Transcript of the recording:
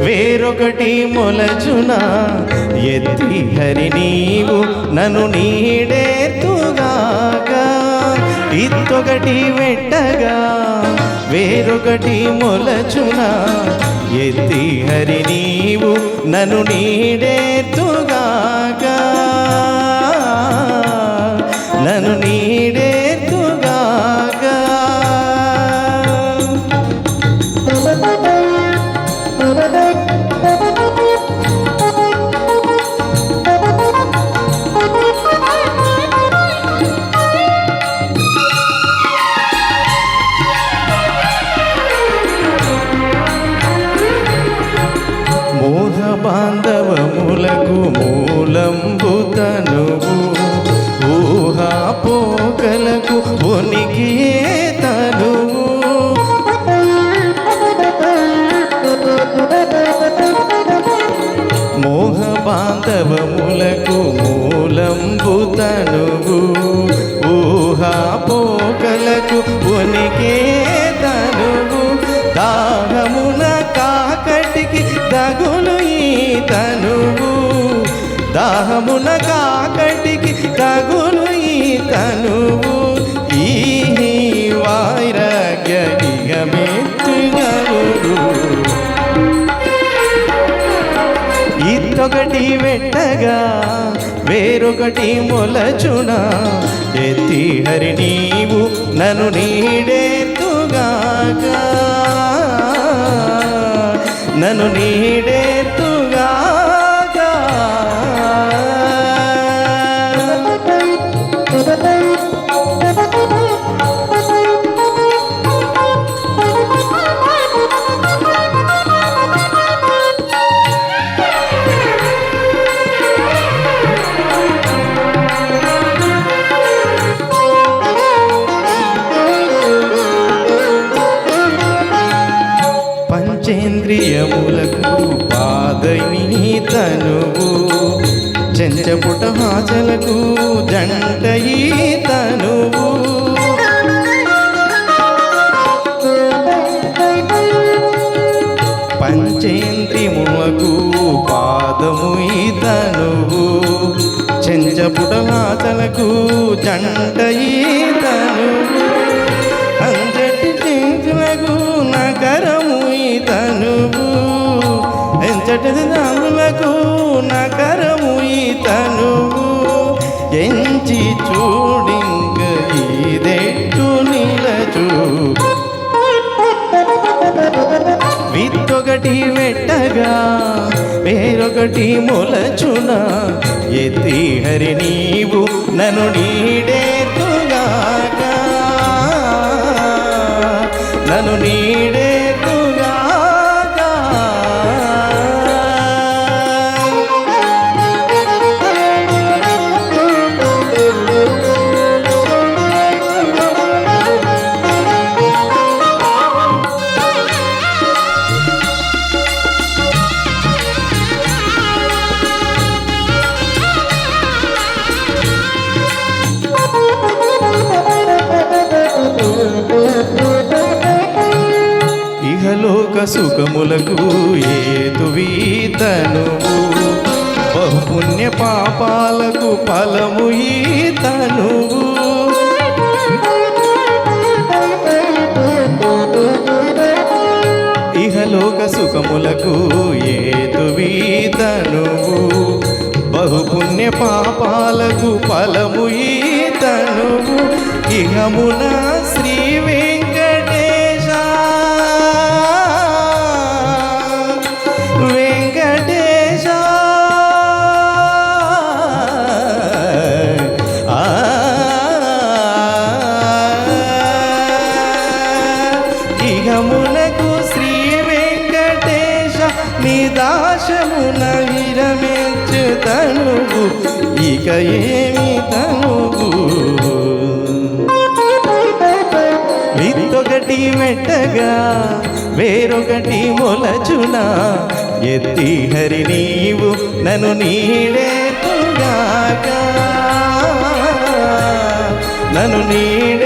వేరొకటి మొలచున? ఎత్తి హరి నీవు నన్ను నీడేతుగాక ఇత్తొకటి వెట్టగా వేరొకటి మొలచున? ఎత్తి హరి నీవు నన్ను నీడేతుగా బాంధవములకు మూలంబు తనువు. ఊహా పోకలకు ఉనికి తనువు. మోహ బాంధవములకు మూలంబు తనువు. ఊహా పోకలకు ఉనికి తనువు. దాహమున కాకటికి దగు తనువు దాహమున కాకటికి తగులు ఈ తనువు ఈ వైరాగ్య మెచ్చుగలుడు ఇదొకటి వెట్టగా వేరొకటి మొలచున. ఎత్తి హరి నీవు నన్ను నీడేతుగాక నన్ను నీడేతుగాక పంచేంద్రియములకు పాదైని తనువు. చెంచపుట హాచలకు జంటయి తనువు. పంచేంద్రియములకు పాదము తనువు చెంచపుట హాచలకు జంటయి తనువు. ఎంచటి దాములకు నగరము తనువు. ఎంచి చూడింగ ఇదెట్టు నిలచు. విత్తొకటి వెట్టగా వేరొకటి మొలచున. ఎత్తి హరి నీవు నన్ను నీడేతుగాక నన్ను నీ ఇహలోక సుఖములకు ఏతువీతను బహుపుణ్య పాపాలకు ఫలము ఈతనువు ఇహలోక సుఖములకు ఏతువీతనువు బహుపుణ్య పాపాలకు ఫలము ఈతనువు ఇహమున శ్రీవే విరమించు తనుగు ఇక ఏమి తనుగు? విత్తొకటి మెట్టగా వేరొకటి మొలచునా? ఎత్తి హరి నీవు నన్ను నీడేతుగాక నన్ను నీడే